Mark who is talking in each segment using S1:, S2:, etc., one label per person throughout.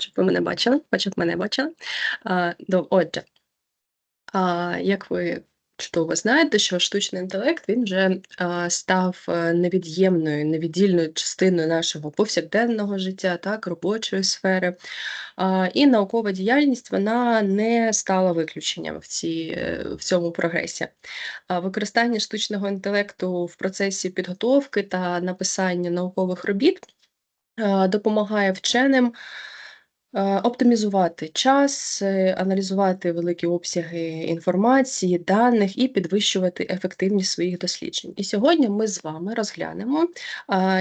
S1: щоб ви мене бачили, щоб мене бачили. Отже, як ви чудово знаєте, що штучний інтелект він вже став е, невід'ємною, невіддільною частиною нашого повсякденного життя, так, робочої сфери. І наукова діяльність вона не стала виключенням в, цій, е, в цьому прогресі. Використання штучного інтелекту в процесі підготовки та написання наукових робіт допомагає вченим оптимізувати час, е, аналізувати великі обсяги інформації, даних і підвищувати ефективність своїх досліджень. І сьогодні ми з вами розглянемо,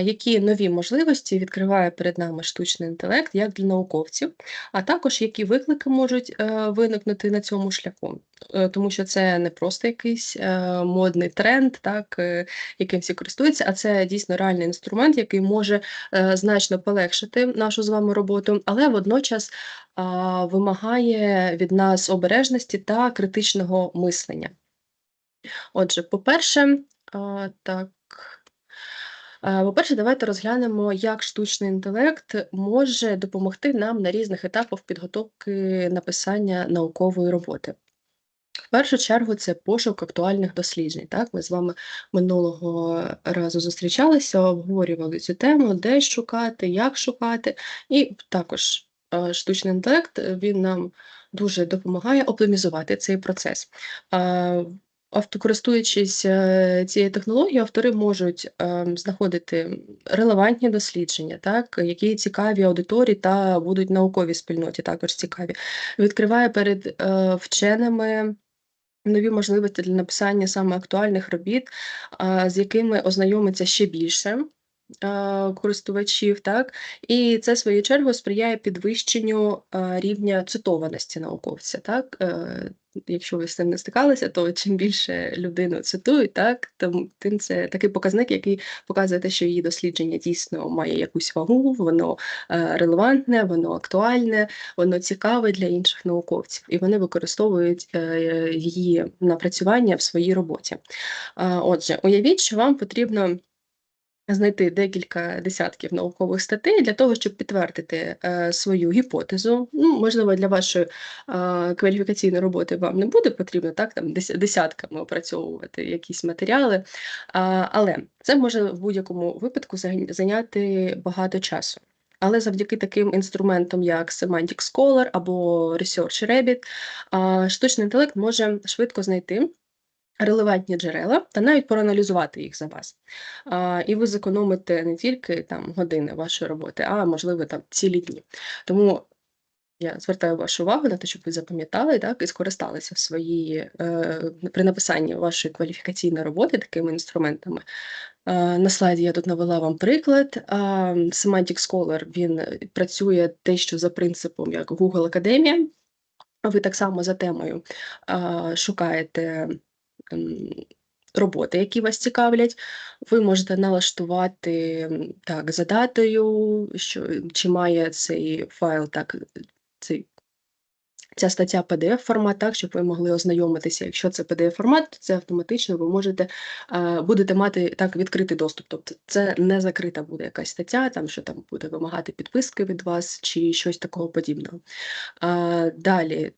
S1: які нові можливості відкриває перед нами штучний інтелект як для науковців, а також які виклики можуть е, виникнути на цьому шляху. Е, Тому що це не просто якийсь е, модний тренд, так, е, яким всі користуються, а це дійсно реальний інструмент, який може е, значно полегшити нашу з вами роботу, але водночас а, вимагає від нас обережності та критичного мислення. Отже, по-перше, так. По-перше, давайте розглянемо, як штучний інтелект може допомогти нам на різних етапах підготовки написання наукової роботи. В першу чергу це пошук актуальних досліджень. Так, ми з вами минулого разу зустрічалися, обговорювали цю тему, де шукати, як шукати, і також штучний інтелект е, він нам дуже допомагає оптимізувати цей процес. Е, користуючись е, цією технологією, автори можуть е, знаходити релевантні дослідження, так, які цікаві аудиторії та будуть науковій спільноті також цікаві. Відкриває перед е, вченими нові можливості для написання саме актуальних робіт, з якими ознайомиться ще більше користувачів, так? І це, в свою чергу, сприяє підвищенню рівня цитованості науковця. Так? Е, Якщо ви з цим не стикалися, то чим більше людину цитують, так, тим, це такий показник, який показує те, що її дослідження дійсно має якусь вагу, воно е, релевантне, воно актуальне, воно цікаве для інших науковців, і вони використовують е, її напрацювання в своїй роботі. Отже, уявіть, що вам потрібно. Знайти декілька десятків наукових статей для того, щоб підтвердити е, свою гіпотезу. Ну, можливо, для вашої е, кваліфікаційної роботи вам не буде потрібно так там десятками опрацьовувати якісь матеріали, але це може в будь-якому випадку зайняти багато часу. Але завдяки таким інструментам, як Semantic Scholar або Research Rabbit, штучний інтелект може швидко знайти релевантні джерела та навіть проаналізувати їх за вас. А, І ви зекономите не тільки там години вашої роботи, а можливо там цілі дні. Тому я звертаю вашу увагу на те, щоб ви запам'ятали так, і скористалися в своїй е, при написанні вашої кваліфікаційної роботи такими інструментами. Е, На слайді я тут навела вам приклад. А, Semantic Scholar він е, працює те, що за принципом як Google Академія. Ви так само за темою а, шукаєте роботи, які вас цікавлять. Ви можете налаштувати так, за датою, що, чи має цей файл так, цей Ця стаття pdf формат, так, щоб ви могли ознайомитися. Якщо це pdf формат, то це автоматично ви можете е, будете мати так відкритий доступ. Тобто це не закрита буде якась стаття, там що там буде вимагати підписки від вас чи щось такого подібного. А, далі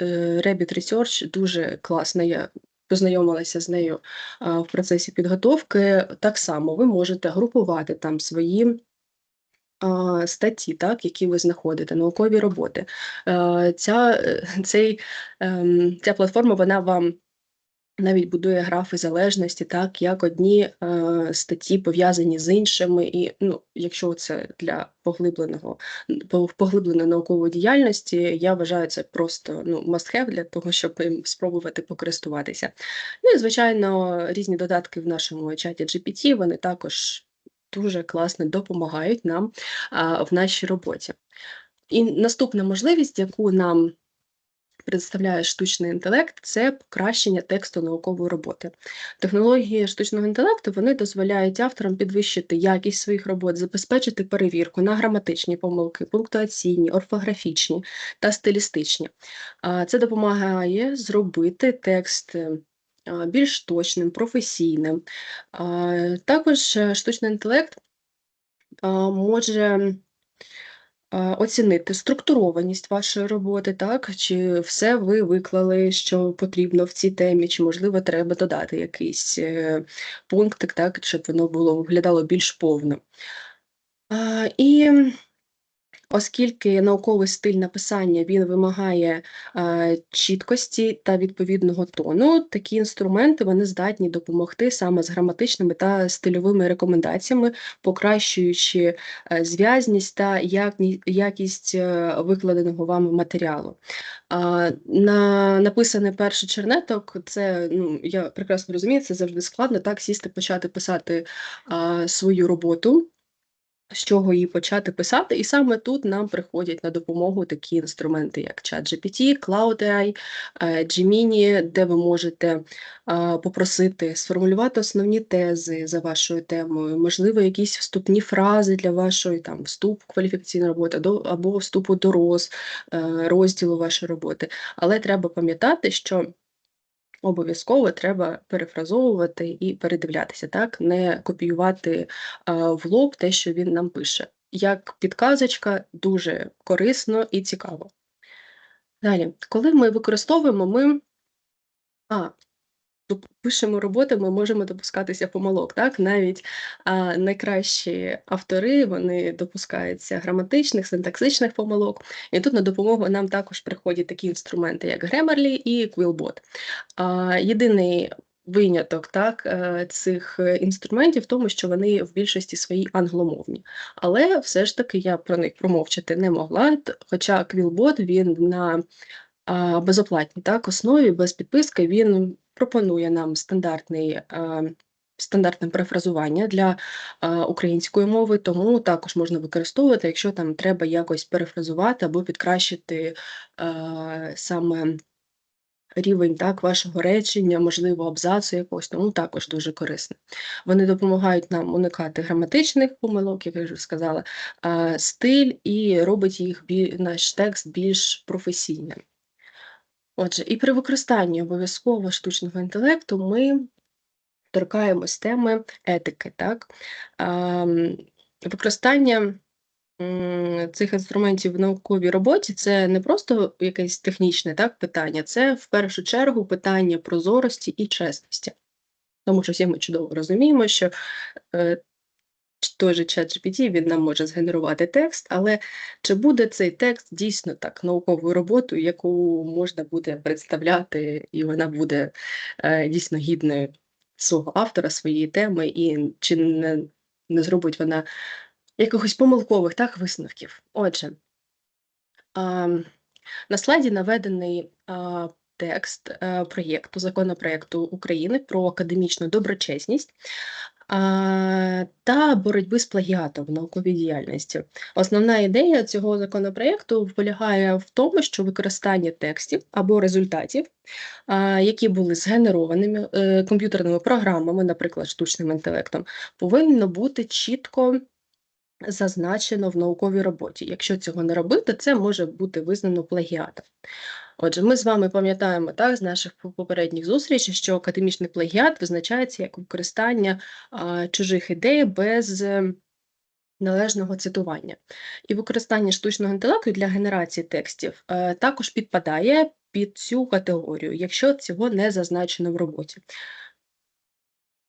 S1: е, Rabbit Research дуже класна. Познайомилася з нею в процесі підготовки. Так само ви можете групувати там свої статті, так, які ви знаходите, наукові роботи. Е, Ця, е, цей, ем, ця платформа вона вам навіть будує графи залежності, так, як одні е, статті пов'язані з іншими, і ну, якщо це для поглибленого поглибленої наукової діяльності, я вважаю це просто ну, must have для того, щоб спробувати покористуватися. Ну і звичайно, різні додатки в нашому чаті GPT, вони також дуже класно допомагають нам а, в нашій роботі. І наступна можливість, яку нам представляє штучний інтелект, це покращення тексту наукової роботи. Технології штучного інтелекту вони дозволяють авторам підвищити якість своїх робот, забезпечити перевірку на граматичні помилки, пунктуаційні, орфографічні та стилістичні. Це допомагає зробити текст. е, Більш точним, професійним. Також е, штучний інтелект може оцінити структурованість вашої роботи, так, чи все ви виклали, що потрібно в цій темі, чи, можливо, треба додати якийсь, е, пунктик, так, щоб воно було виглядало більш повно. І Оскільки науковий стиль написання він вимагає е, чіткості та відповідного тону, такі інструменти вони здатні допомогти саме з граматичними та стильовими рекомендаціями, покращуючи е, зв'язність та якні, якість е, викладеного вами матеріалу. А, на написаний перший чернеток, це ну я прекрасно розумію, це завжди складно так сісти, почати писати а, свою роботу з чого її почати писати, і саме тут нам приходять на допомогу такі інструменти, як ChatGPT, Cloud.ai, е, Gemini, де ви можете попросити сформулювати основні тези за вашою темою, можливо, якісь вступні фрази для вашої там вступ кваліфікаційної роботи або вступу до роз, е, розділу вашої роботи. Але треба пам'ятати, що Обов'язково треба перефразовувати і передивлятися, так, не копіювати а, в лоб те, що він нам пише. Як підказочка, дуже корисно і цікаво. Далі, коли ми використовуємо, ми. А, пишемо роботи, ми можемо допускатися помилок. Так? Навіть а, найкращі автори вони допускаються граматичних, синтаксичних помилок. І тут на допомогу нам також приходять такі інструменти, як Grammarly і Quillbot. А, Єдиний виняток так, е, цих інструментів в тому, що вони в більшості своїй англомовні. Але все ж таки я про них промовчати не могла, хоча Quillbot, він на безоплатній так, основі, без підписки, він пропонує нам стандартний. Стандартне перефразування для а, української мови, тому також можна використовувати, якщо там треба якось перефразувати або підкращити а, саме рівень так, вашого речення, можливо, абзацу якогось, тому також дуже корисно. Вони допомагають нам уникати граматичних помилок, як я вже сказала, а, стиль і робить їх наш текст більш професійним. Отже, і при використанні обов'язково штучного інтелекту ми торкаємось теми етики. Так? Використання цих інструментів в науковій роботі це не просто якесь технічне так, питання, це в першу чергу питання прозорості і чесності. Тому що всі ми чудово розуміємо, що е, той же ChatGPT, він нам може згенерувати текст, але чи буде цей текст дійсно так науковою роботою, яку можна буде представляти, і вона буде е, дійсно гідною свого автора, своєї теми, і чи не, не зробить вона якихось помилкових так, висновків? Отже, а, на слайді наведений а, текст а, проєкту, законопроєкту України про академічну доброчесність та боротьби з плагіатом в науковій діяльності. Основна ідея цього законопроекту полягає в тому, що використання текстів або результатів, які були згенерованими е, комп'ютерними програмами, наприклад, штучним інтелектом, повинно бути чітко. Зазначено в науковій роботі. Якщо цього не робити, це може бути визнано плагіатом. Отже, ми з вами пам'ятаємо так з наших попередніх зустрічей, що академічний плагіат визначається як використання а, чужих ідей без е, належного цитування. І використання штучного інтелекту для генерації текстів а, е, також підпадає під цю категорію, якщо цього не зазначено в роботі.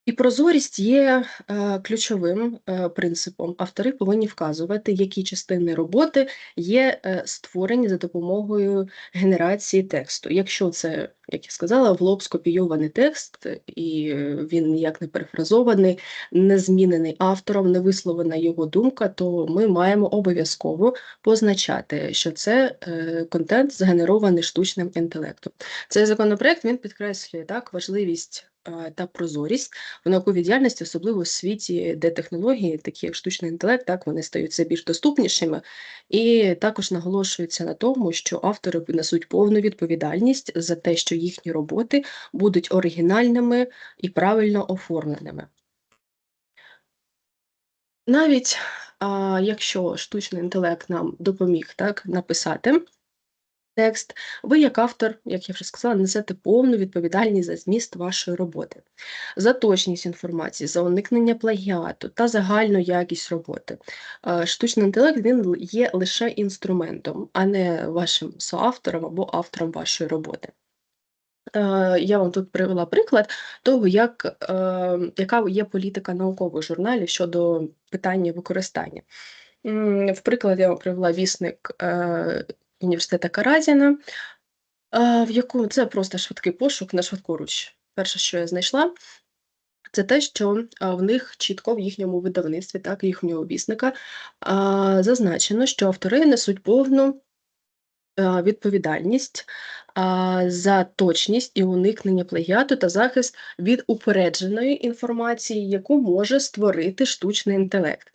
S1: І прозорість є е, ключовим е, принципом. Автори повинні вказувати, які частини роботи є е, створені за допомогою генерації тексту. Якщо це, як я сказала, в лоб скопійований текст, і він ніяк не перефразований, не змінений автором, не висловлена його думка, то ми маємо обов'язково позначати, що це контент згенерований штучним інтелектом. Цей законопроект він підкреслює так важливість та прозорість в науковій діяльності, особливо в світі, де технології, такі як штучний інтелект, так вони стають все більш доступнішими, і також наголошується на тому, що автори несуть повну відповідальність за те, що їхні роботи будуть оригінальними і правильно оформленими. Навіть а, якщо штучний інтелект нам допоміг так написати текст, ви, як автор, як я вже сказала, несете повну відповідальність за зміст вашої роботи, за точність інформації, за уникнення плагіату та загальну якість роботи. Е, Штучний інтелект він є лише інструментом, а не вашим соавтором або автором вашої роботи. Е, Я вам тут привела приклад того, як, е, яка є політика наукових журналів щодо питання використання. В приклад я вам привела вісник університету Каразіна, е, в якому це просто швидкий пошук на швидкоруч. Перше, що я знайшла, це те, що в них чітко в їхньому видавництві, так, їхнього вісника, зазначено, що автори несуть повну відповідальність за точність і уникнення плагіату та захист від упередженої інформації, яку може створити штучний інтелект.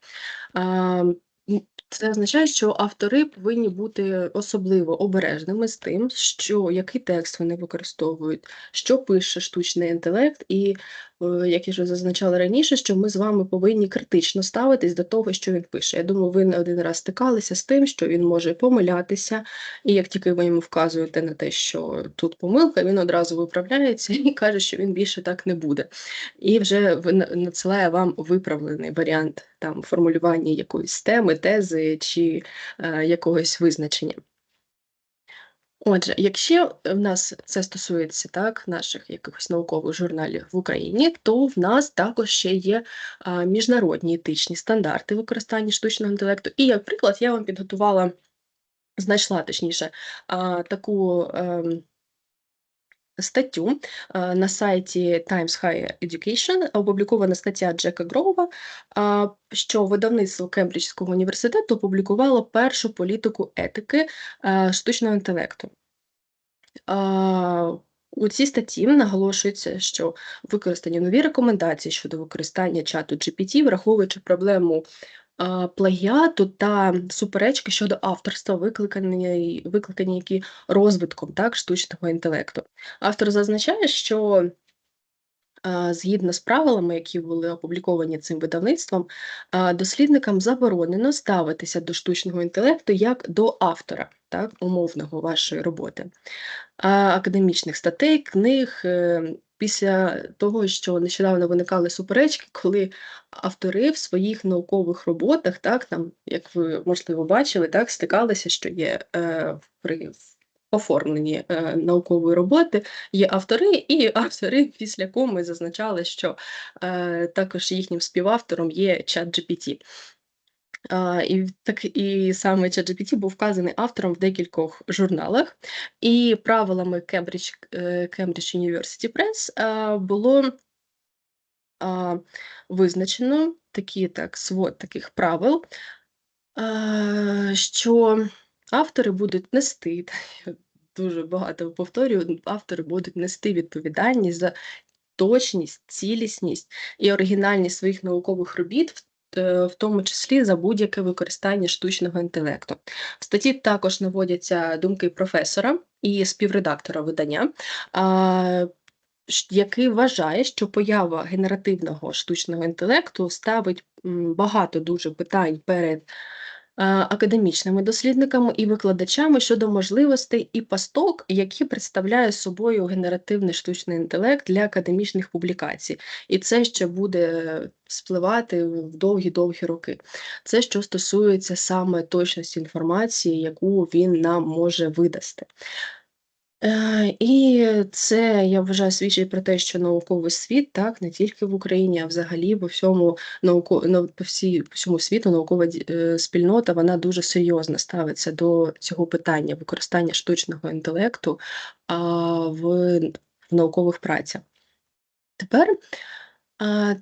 S1: Це означає, що автори повинні бути особливо обережними з тим, що який текст вони використовують, що пише штучний інтелект, і е, як я вже зазначала раніше, що ми з вами повинні критично ставитись до того, що він пише. Я думаю, ви не один раз стикалися з тим, що він може помилятися, і як тільки ви йому вказуєте на те, що тут помилка, він одразу виправляється і каже, що він більше так не буде. І вже надсилає вам виправлений варіант там формулювання якоїсь теми, тези чи е, якогось визначення. Отже, якщо в нас це стосується так, наших якихось наукових журналів в Україні, то в нас також ще є а, міжнародні етичні стандарти використання штучного інтелекту. І, як приклад, я вам підготувала, знайшла точніше, а, таку ем, статтю на сайті Times Higher Education, опублікована стаття Джека Гроува, що видавництво Кембриджського університету опублікувало першу політику етики штучного інтелекту. У цій статті наголошується, що використані нові рекомендації щодо використання чату GPT, враховуючи проблему плагіату та суперечки щодо авторства, викликані, викликані які розвитком так, штучного інтелекту. Автор зазначає, що згідно з правилами, які були опубліковані цим видавництвом, дослідникам заборонено ставитися до штучного інтелекту як до автора, так, умовного вашої роботи академічних статей, книг. Після того, що нещодавно виникали суперечки, коли автори в своїх наукових роботах, так, там, як ви можливо бачили, так, стикалися, що є е, при оформленні е, наукової роботи, є автори, і автори після коми зазначали, що е, також їхнім співавтором є чат GPT. І так і саме ChatGPT був вказаний автором в декількох журналах, і правилами Cambridge, е, Cambridge University Press було визначено такі так, свод таких правил, що автори будуть нести, дуже багато повторюю, автори будуть нести відповідальність за точність, цілісність і оригінальність своїх наукових робіт, в в тому числі за будь-яке використання штучного інтелекту. В статті також наводяться думки професора і співредактора видання, який вважає, що поява генеративного штучного інтелекту ставить багато дуже питань перед е, академічними дослідниками і викладачами щодо можливостей і пасток, які представляє собою генеративний штучний інтелект для академічних публікацій. І це ще буде спливати в довгі-довгі роки. Це що стосується саме точності інформації, яку він нам може видасти. Е, і це, я вважаю, свідчить про те, що науковий світ, так, не тільки в Україні, а взагалі по всьому науко по всій по всьому світу наукова е, спільнота вона дуже серйозно ставиться до цього питання використання штучного інтелекту а, в, в наукових працях. Тепер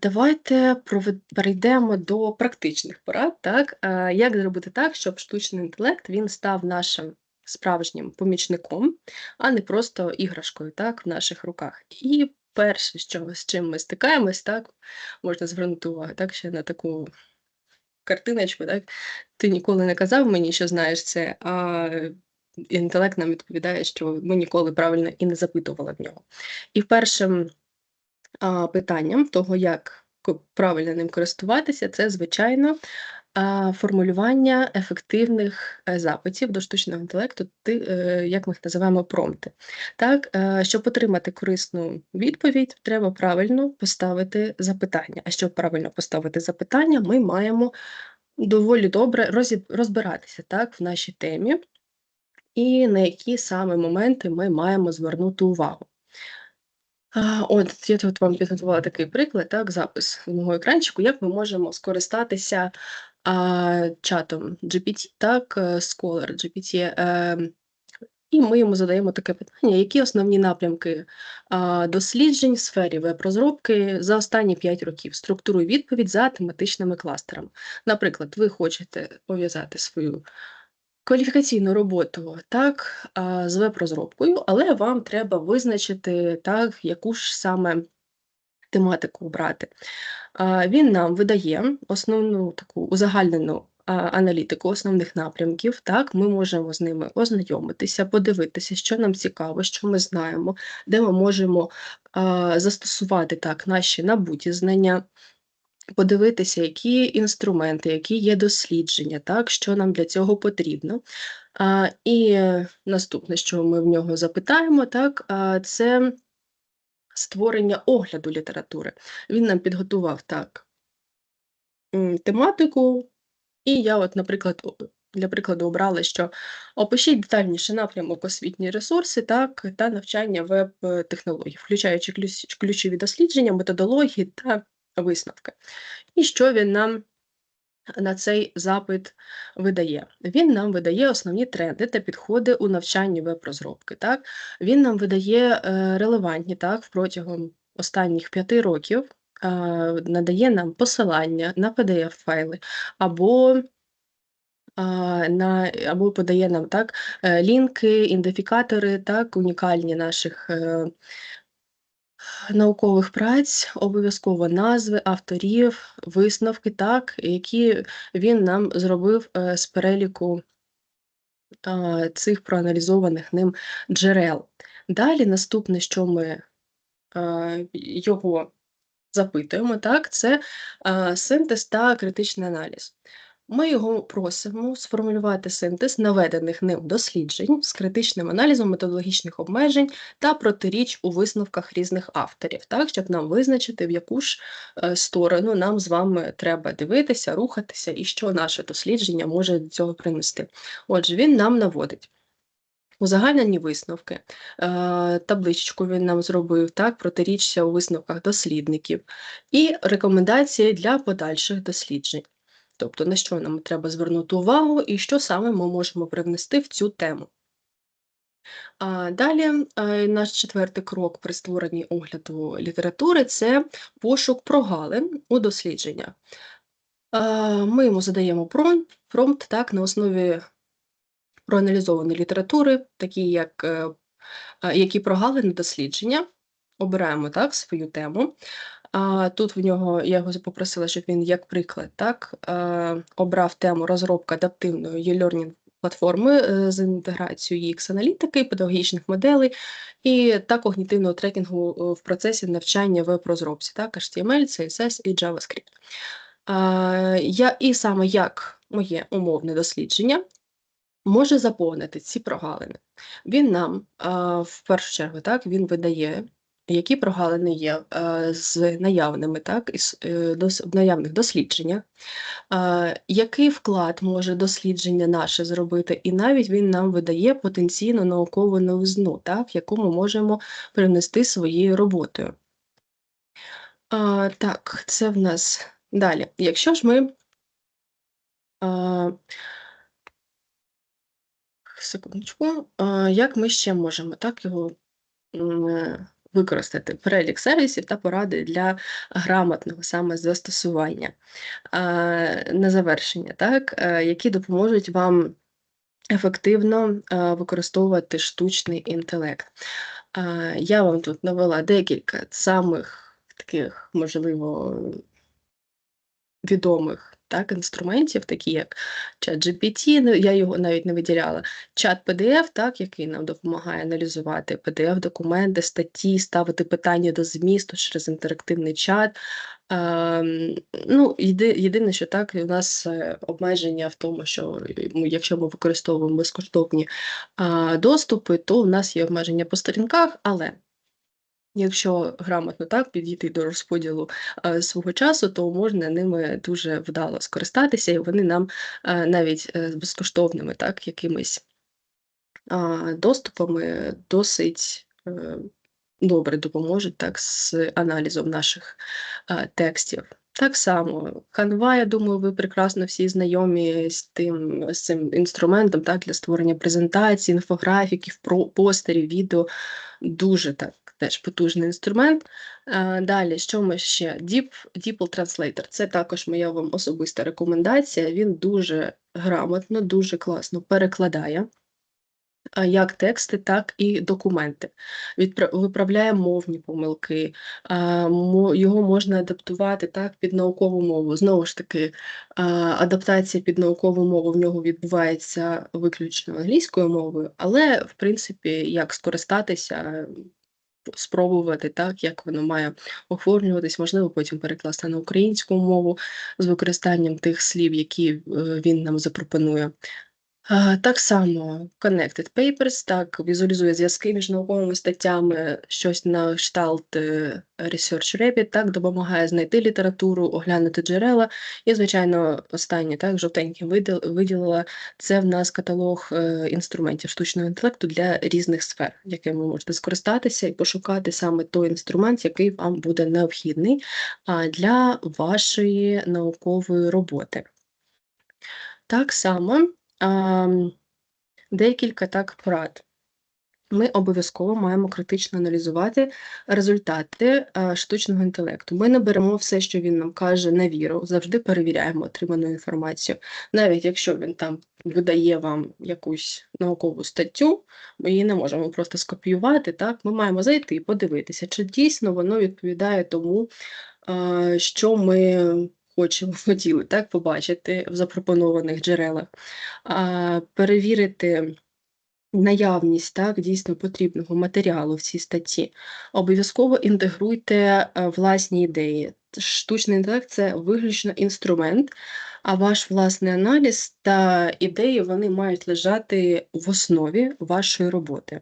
S1: давайте провед- перейдемо до практичних порад. Так? Як зробити так, щоб штучний інтелект він став нашим справжнім помічником, а не просто іграшкою так, в наших руках. І перше, що, з чим ми стикаємось, так, можна звернути увагу так, ще на таку картиночку, так, ти ніколи не казав мені, що знаєш це, а інтелект нам відповідає, що ми ніколи правильно і не запитували в нього. І першим а, питанням того, як правильно ним користуватися, це, звичайно, формулювання ефективних, е, запитів до штучного інтелекту, е, як ми їх називаємо промпти. Так, е, щоб отримати корисну відповідь, треба правильно поставити запитання. А щоб правильно поставити запитання, ми маємо доволі добре розбиратися, так, в нашій темі і на які саме моменти ми маємо звернути увагу. От я тут вам підготувала такий приклад, так, запис з мого екранчику, як ми можемо скористатися, а, чатом GPT, так, е, Scholar GPT, ем, і ми йому задаємо таке питання: які основні напрямки, а, досліджень в сфері веб-розробки за останні 5 років? Структуруй відповідь за тематичними кластерами. Наприклад, ви хочете пов'язати свою кваліфікаційну роботу, так, з веб-розробкою, але вам треба визначити, так, яку ж саме тематику брати. Він нам видає основну таку узагальнену аналітику основних напрямків. Так, ми можемо з ними ознайомитися, подивитися, що нам цікаво, що ми знаємо, де ми можемо застосувати так наші набуті знання. Подивитися, які інструменти, які є дослідження, так, що нам для цього потрібно. А, І наступне, що ми в нього запитаємо, так, а, це створення огляду літератури. Він нам підготував так тематику, і я, от, наприклад, для прикладу, обрала, що опишіть детальніше напрямок освітні ресурси, так, та навчання веб-технологій, включаючи ключові дослідження, методології та висновки. І що він нам на цей запит видає? Він нам видає основні тренди та підходи у навчанні веб-розробки. Так? Він нам видає е, релевантні так, протягом останніх п'яти років, е, надає нам посилання на PDF-файли або на або подає нам так е, лінки, ідентифікатори, так, унікальні наших наукових праць, обов'язково назви авторів, висновки, так, які він нам зробив е, з переліку цих проаналізованих ним джерел. Далі, наступне, що ми його запитуємо, так, це синтез та критичний аналіз. Ми його просимо сформулювати синтез наведених ним досліджень з критичним аналізом методологічних обмежень та протиріч у висновках різних авторів, так, щоб нам визначити, в яку ж е, сторону нам з вами треба дивитися, рухатися і що наше дослідження може до цього принести. Отже, він нам наводить. Узагальнені висновки, е, табличку він нам зробив, так, протиріччя у висновках дослідників і рекомендації для подальших досліджень. Тобто, на що нам треба звернути увагу і що саме ми можемо привнести в цю тему. А Далі е, наш четвертий крок при створенні огляду літератури це пошук прогалин у дослідженнях. Ми йому задаємо промпт, промпт так, на основі проаналізованої літератури, такі як е, які прогалини дослідження. Обираємо так свою тему. А тут в нього я його попросила, щоб він, як приклад, так, е, обрав тему розробка адаптивної e-learning платформи е, з інтеграцією ux аналітики, педагогічних моделей і та когнітивного трекінгу е, в процесі навчання веб-розробці, так, HTML, CSS і JavaScript. Я, І саме як моє умовне дослідження може заповнити ці прогалини. Він нам, в першу чергу, так, він видає які прогалини є е, з наявними, так, із е, наявних дослідженнях, який вклад може дослідження наше зробити, і навіть він нам видає потенційно наукову новизну, так, яку ми можемо привнести своєю роботою. Так, це в нас далі. Якщо ж ми. Секундочку, як ми ще можемо так його використати перелік сервісів та поради для грамотного саме застосування на завершення, так, е, які допоможуть вам ефективно використовувати штучний інтелект. Я вам тут навела декілька самих таких, можливо, відомих так, інструментів, такі як ChatGPT, ну, я його навіть не виділяла, чат PDF, так, який нам допомагає аналізувати PDF-документи, статті, ставити питання до змісту через інтерактивний чат. Ем, ну, єди єдине, що так, у нас, е, обмеження в тому, що, е, якщо ми використовуємо безкоштовні, а, доступи, то у нас є обмеження по сторінках, але якщо грамотно так підійти до розподілу, е, свого часу, то можна ними дуже вдало скористатися, і вони нам, е, навіть, е, безкоштовними, так, якимись а, доступами досить, е, добре допоможуть так з аналізом наших, а, текстів. Так само Canva, я думаю, ви прекрасно всі знайомі з тим з цим інструментом, так, для створення презентацій, інфографіків, постерів, відео. Дуже так теж потужний інструмент. Далі, що ми ще? Deep DeepL Translator. Це також моя вам особиста рекомендація. Він дуже грамотно, дуже класно перекладає як тексти, так і документи. Виправляє мовні помилки, його можна адаптувати так під наукову мову. Знову ж таки, адаптація під наукову мову в нього відбувається виключно англійською мовою, але, в принципі, як скористатися, спробувати так, як воно має оформлюватись, можливо, потім перекласти на українську мову з використанням тих слів, які, е, він нам запропонує. Так само Connected Papers, так, візуалізує зв'язки між науковими статтями, щось на кшталт е, Research Rabbit, так, допомагає знайти літературу, оглянути джерела. І, звичайно, останнє, так, жовтеньким виділила, це в нас каталог, е, інструментів штучного інтелекту для різних сфер, яким ви можете скористатися і пошукати саме той інструмент, який вам буде необхідний, для вашої наукової роботи. Так само Ам, декілька так порад. Ми обов'язково маємо критично аналізувати результати а, штучного інтелекту. Ми не беремо все, що він нам каже, на віру, завжди перевіряємо отриману інформацію. Навіть якщо він там видає вам якусь наукову статтю, ми її не можемо просто скопіювати. Так, Ми маємо зайти і подивитися, чи дійсно воно відповідає тому, а, що ми хочемо, хотіли так, побачити в запропонованих джерелах, а, перевірити наявність так, дійсно потрібного матеріалу в цій статті. Обов'язково інтегруйте е, власні ідеї. Штучний інтелект це виключно інструмент, а ваш власний аналіз та ідеї вони мають лежати в основі вашої роботи.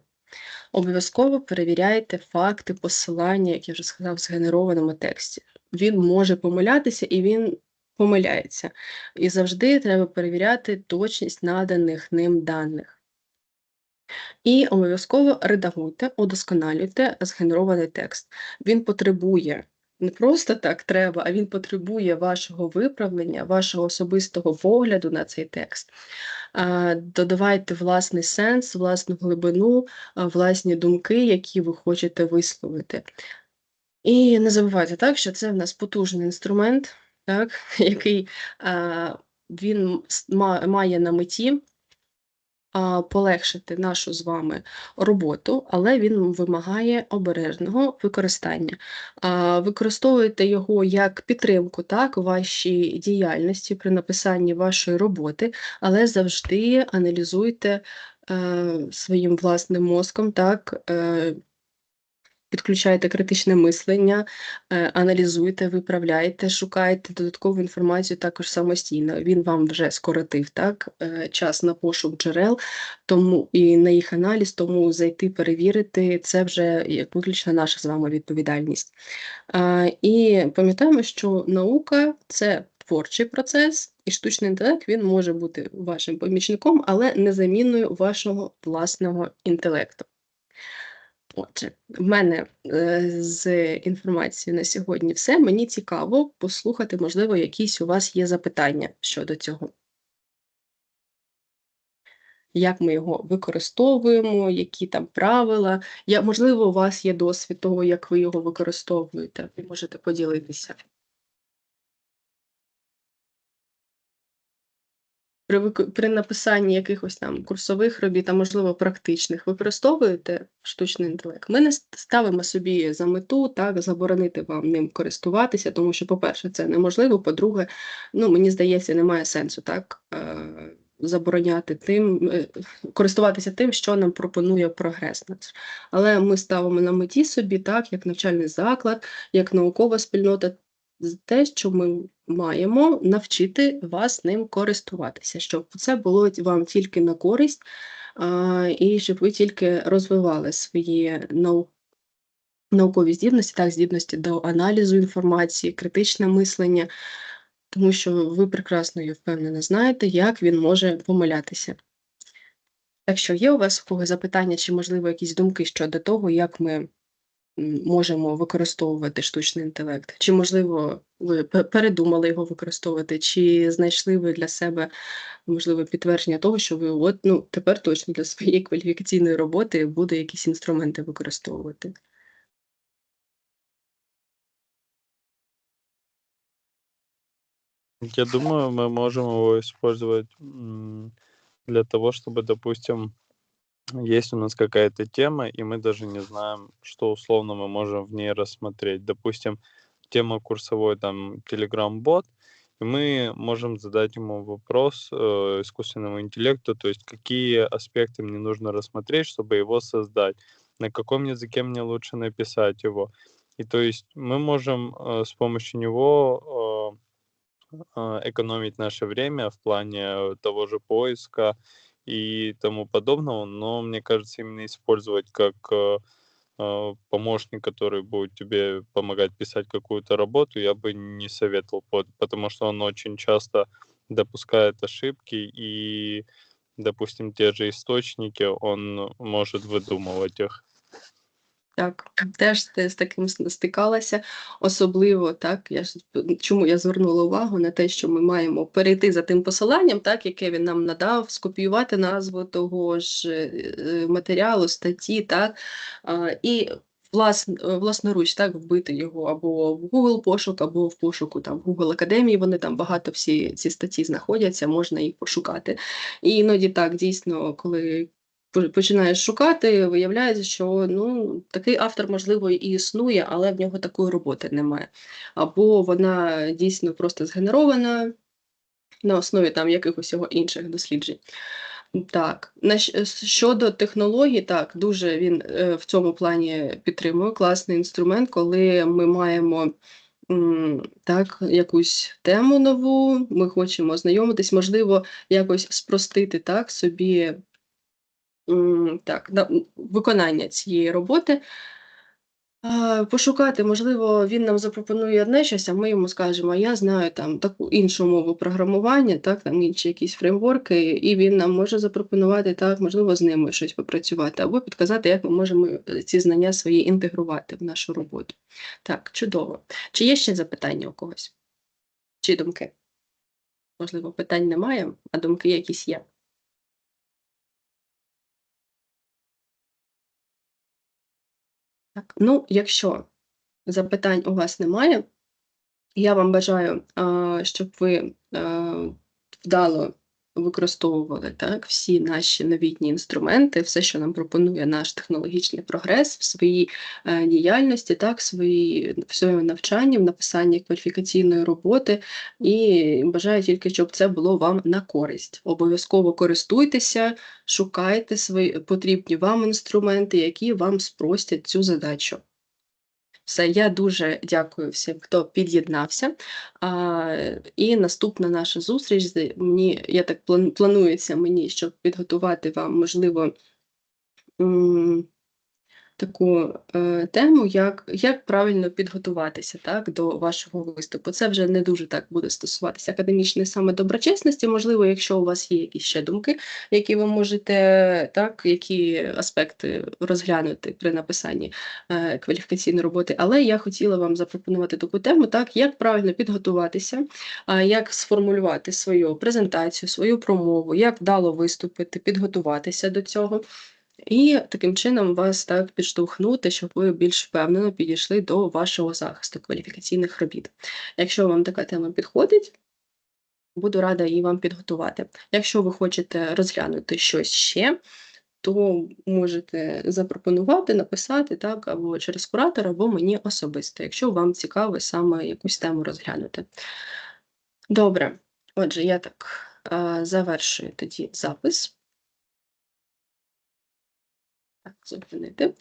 S1: Обов'язково перевіряйте факти, посилання, як я вже сказав, в згенерованому тексті він може помилятися і він помиляється. І завжди треба перевіряти точність наданих ним даних. І обов'язково редагуйте, удосконалюйте згенерований текст. Він потребує не просто так треба, а він потребує вашого виправлення, вашого особистого погляду на цей текст. Додавайте власний сенс, власну глибину, власні думки, які ви хочете висловити. І не забувайте, так, що це в нас потужний інструмент, так, який а, він має на меті а, полегшити нашу з вами роботу, але він вимагає обережного використання. А, Використовуйте його як підтримку так, вашій діяльності при написанні вашої роботи, але завжди аналізуйте е, своїм власним мозком. так, е, Підключайте критичне мислення, е, аналізуйте, виправляйте, шукайте додаткову інформацію також самостійно. Він вам вже скоротив так, е, час на пошук джерел, тому і на їх аналіз, тому зайти, перевірити це вже як виключно наша з вами відповідальність. І пам'ятаємо, що наука це творчий процес, і штучний інтелект він може бути вашим помічником, але не заміною вашого власного інтелекту. Отже, в мене е, з інформацією на сьогодні все. Мені цікаво послухати, можливо, якісь у вас є запитання щодо цього. Як ми його використовуємо, які там правила. Я, Можливо, у вас є досвід того, як ви його використовуєте, ви можете поділитися. При при написанні якихось там курсових робіт, а можливо практичних, використовуєте штучний інтелект. Ми не ставимо собі за мету так заборонити вам ним користуватися, тому що, по-перше, це неможливо. По-друге, ну мені здається, немає сенсу так е, забороняти тим, е, користуватися тим, що нам пропонує прогрес. Але ми ставимо на меті собі, так як навчальний заклад, як наукова спільнота те, що ми маємо навчити вас ним користуватися, щоб це було вам тільки на користь, і щоб ви тільки розвивали свої нау наукові здібності, так, здібності до аналізу інформації, критичне мислення, тому що ви прекрасно, я впевнена, знаєте, як він може помилятися. Так що є у вас запитання чи, можливо, якісь думки щодо того, як ми, можемо використовувати штучний інтелект? Чи, можливо, ви передумали його використовувати, чи знайшли ви для себе, можливо, підтвердження того, що ви от, ну, тепер точно для своєї кваліфікаційної роботи буде якісь інструменти використовувати?
S2: Я думаю, мы можем его использовать, для того, чтобы, допустим, есть у нас какая-то тема, и мы даже не знаем, что условно мы можем в ней рассмотреть. Допустим, тема курсовой, там, телеграм-бот, и мы можем задать ему вопрос, э, искусственному интеллекту, то есть какие аспекты мне нужно рассмотреть, чтобы его создать, на каком языке мне лучше написать его. И то есть мы можем, э, с помощью него, э, э, экономить наше время в плане того же поиска и тому подобного, но мне кажется, именно использовать как, э, э, помощник, который будет тебе помогать писать какую-то работу, я бы не советовал, пот потому что он очень часто допускает ошибки и, допустим, те же источники он может выдумывать их.
S1: Так, теж те з таким стикалася. Особливо, так, я ж чому я звернула увагу на те, що ми маємо перейти за тим посиланням, так, яке він нам надав, скопіювати назву того ж, е, матеріалу, статті, так, і влас власноруч, так, вбити його або в Google пошук, або в пошуку там в Google Академії, вони там багато всі ці статті знаходяться, можна їх пошукати. І іноді так, дійсно, коли починаєш шукати, виявляється, що, ну, такий автор, можливо, і існує, але в нього такої роботи немає. Або вона дійсно просто згенерована на основі там якихось його інших досліджень. Так, щодо технологій, так, дуже він, е, в цьому плані підтримую. Класний інструмент, коли ми маємо, так, якусь тему нову, ми хочемо ознайомитись, можливо, якось спростити, так, собі так, виконання цієї роботи. Пошукати, можливо, він нам запропонує одне щось, а ми йому скажемо: я знаю там таку іншу мову програмування, так, там інші якісь фреймворки", і він нам може запропонувати, так, можливо, з ними щось попрацювати, або підказати, як ми можемо, е, ці знання свої інтегрувати в нашу роботу. Так, чудово. Чи є ще запитання у когось? Чи думки? Можливо, питань немає, а думки якісь є? Так, ну, якщо запитань у вас немає, я вам бажаю, щоб ви, вдало використовували, так, всі наші новітні інструменти, все, що нам пропонує наш технологічний прогрес в своїй, е, діяльності, так, в своїй в своєму навчанні, в написанні кваліфікаційної роботи, і бажаю тільки, щоб це було вам на користь. Обов'язково користуйтеся, шукайте свої потрібні вам інструменти, які вам спростять цю задачу. Все, я дуже дякую всім, хто під'єднався. І наступна наша зустріч мені, я так план планується мені, щоб підготувати вам, можливо, таку, е, тему, як як правильно підготуватися, так, до вашого виступу. Це вже не дуже так буде стосуватися академічної саме доброчесності. Можливо, якщо у вас є якісь ще думки, які ви можете, так, які аспекти розглянути при написанні, е, кваліфікаційної роботи. Але я хотіла вам запропонувати таку тему, так, як правильно підготуватися, а, як сформулювати свою презентацію, свою промову, як вдало виступити, підготуватися до цього. І таким чином вас так підштовхнути, щоб ви більш впевнено підійшли до вашого захисту кваліфікаційних робіт. Якщо вам така тема підходить, буду рада її вам підготувати. Якщо ви хочете розглянути щось ще, то можете запропонувати, написати, так, або через куратора, або мені особисто, якщо вам цікаво саме якусь тему розглянути. Добре, отже, я так, завершую тоді запис. Так, зупинити.